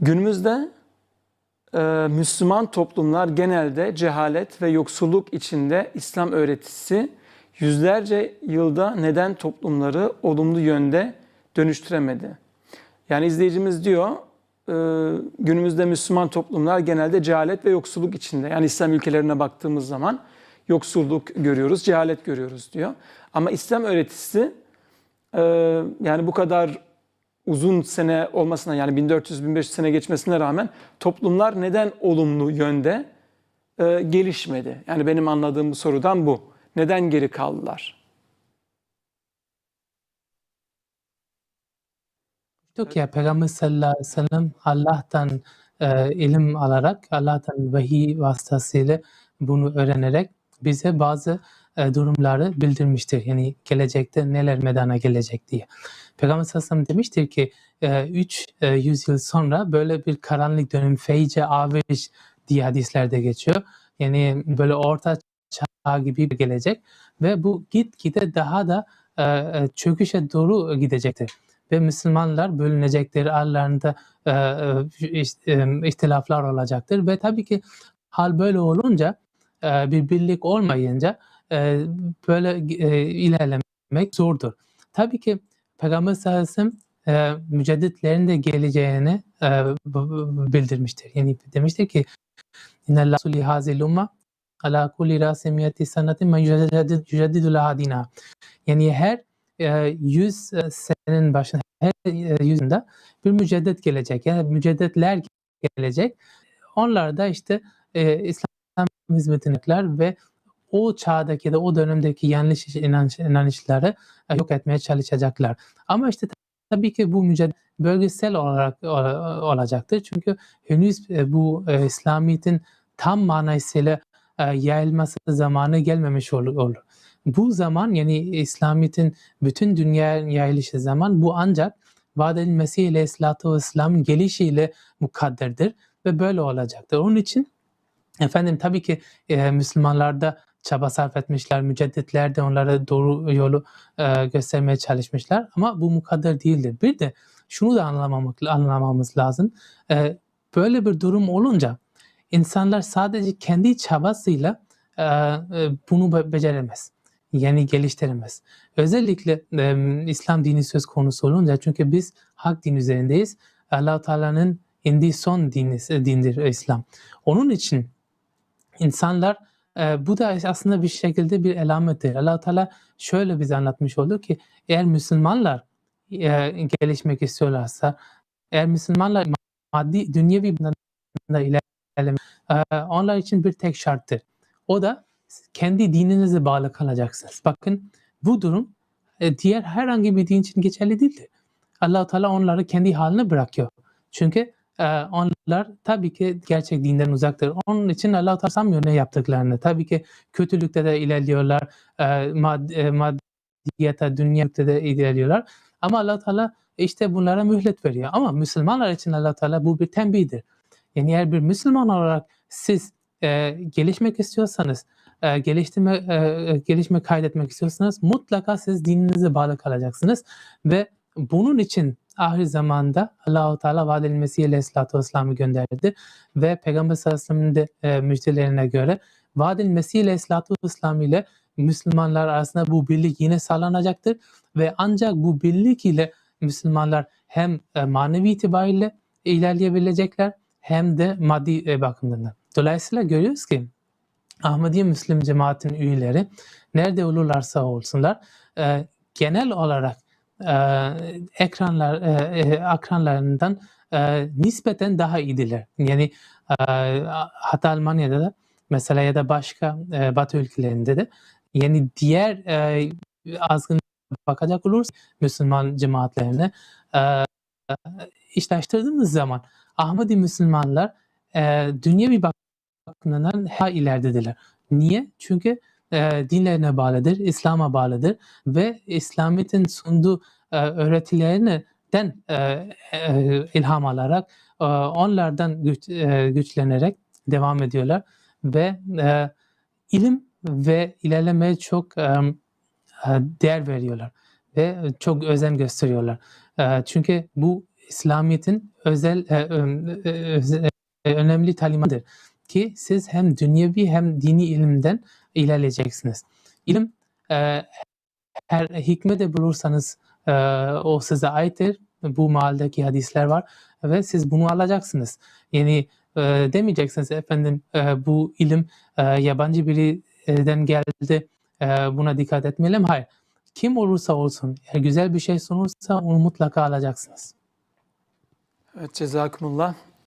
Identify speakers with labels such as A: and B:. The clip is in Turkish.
A: Günümüzde e, Müslüman toplumlar genelde cehalet ve yoksulluk içinde İslam öğretisi yüzlerce yılda neden toplumları olumlu yönde dönüştüremedi? Yani izleyicimiz diyor, e, günümüzde Müslüman toplumlar genelde cehalet ve yoksulluk içinde. Yani İslam ülkelerine baktığımız zaman yoksulluk görüyoruz, cehalet görüyoruz diyor. Ama İslam öğretisi e, yani bu kadar uzun sene olmasına yani 1400-1500 sene geçmesine rağmen toplumlar neden olumlu yönde e, gelişmedi? Yani benim anladığım bu sorudan bu. Neden geri kaldılar?
B: Diyor ki Peygamber sallallahu aleyhi ve sellem Allah'tan e, ilim alarak, Allah'tan vahiy vasıtasıyla bunu öğrenerek bize bazı e, durumları bildirmiştir. Yani gelecekte neler medana gelecek diye. Peygamber sallallahu demiştir ki 3 e, yüzyıl sonra böyle bir karanlık dönem feyce aviş diye hadislerde geçiyor. Yani böyle orta çağ gibi gelecek ve bu gitgide daha da e, e, çöküşe doğru gidecektir ve Müslümanlar bölünecektir. Aralarında e, e, e, ihtilaflar olacaktır ve tabii ki hal böyle olunca e, bir birlik olmayınca böyle ilerlemek zordur. Tabii ki Peygamber sallallahu e, de geleceğini bildirmiştir. Yani demiştir ki İnnellâhu suli hazil umma ala kulli rasimiyeti sanatin men yüceddidu laha dina. Yani her e, 100 senenin başında her yüzünde bir müceddet gelecek. Yani müceddetler gelecek. Onlar da işte e, İslam hizmetindekiler ve o çağdaki de o dönemdeki yanlış inanç, inanışları e, yok etmeye çalışacaklar. Ama işte tabii ki bu mücadele bölgesel olarak olacaktır. Çünkü henüz e, bu e, İslamiyet'in tam manasıyla e, yayılması zamanı gelmemiş olur. Bu zaman yani İslamiyet'in bütün dünya yayılışı zaman bu ancak vaad edilmesi ile Vesselam'ın gelişiyle mukadderdir ve böyle olacaktır. Onun için efendim tabii ki e, Müslümanlar da çaba sarf etmişler, mücedditler de onlara doğru yolu e, göstermeye çalışmışlar ama bu mukadder değildir. Bir de şunu da anlamamak, anlamamız lazım. E, böyle bir durum olunca insanlar sadece kendi çabasıyla e, e, bunu beceremez yani geliştiremez. Özellikle e, İslam dini söz konusu olunca çünkü biz hak din üzerindeyiz. allah Teala'nın indiği son dini, dindir İslam. Onun için insanlar e, bu da aslında bir şekilde bir elamettir. allah Teala şöyle bize anlatmış oldu ki eğer Müslümanlar e, gelişmek istiyorlarsa, eğer Müslümanlar maddi, dünyevi ilerlemek, e, onlar için bir tek şarttır. O da kendi dininize bağlı kalacaksınız. Bakın bu durum e, diğer herhangi bir din için geçerli değildir. allah Teala onları kendi haline bırakıyor. Çünkü e, onlar tabii ki gerçek dinden uzaktır. Onun için allah Teala ne yaptıklarını. Tabii ki kötülükte de ilerliyorlar. E, e, maddiyete, dünyada de ilerliyorlar. Ama allah Teala işte bunlara mühlet veriyor. Ama Müslümanlar için allah Teala bu bir tembihdir. Yani eğer bir Müslüman olarak siz e, gelişmek istiyorsanız, e, geliştirme e, gelişme kaydetmek istiyorsanız mutlaka siz dininize bağlı kalacaksınız ve bunun için ahir zamanda Allahu Teala vaad edilmesiyle Aleyhisselatü Vesselam'ı gönderdi ve Peygamber sallallahu aleyhi ve e, müjdelerine göre vaad edilmesiyle Aleyhisselatü Vesselam ile Müslümanlar arasında bu birlik yine sağlanacaktır ve ancak bu birlik ile Müslümanlar hem e, manevi itibariyle ilerleyebilecekler hem de maddi e, bakımından. Dolayısıyla görüyoruz ki Ahmediye Müslim cemaatin üyeleri nerede olurlarsa olsunlar genel olarak ekranlar e, e, akranlarından e, nispeten daha iyidiler. Yani hatta Almanya'da da mesela ya da başka Batı ülkelerinde de yani diğer azgın bakacak olursa Müslüman cemaatlerine işleştirdiğimiz zaman Ahmedi Müslümanlar e, dünyevi bakımından daha ileridedirler. Niye? Çünkü e, dinlerine bağlıdır, İslam'a bağlıdır ve İslamiyet'in sunduğu e, öğretilerinden e, e, ilham alarak e, onlardan güç, e, güçlenerek devam ediyorlar ve e, ilim ve ilerlemeye çok e, değer veriyorlar ve çok özen gösteriyorlar. E, çünkü bu İslamiyet'in özel e, e, öze- e, önemli talimatıdır ki siz hem dünyevi hem dini ilimden ilerleyeceksiniz. İlim e, her hikmete bulursanız e, o size aittir. Bu mahaldeki hadisler var ve siz bunu alacaksınız. Yani e, demeyeceksiniz efendim e, bu ilim e, yabancı birinden geldi e, buna dikkat etmeliyim. Hayır. Kim olursa olsun eğer güzel bir şey sunursa onu mutlaka alacaksınız.
A: Evet cezakumullah.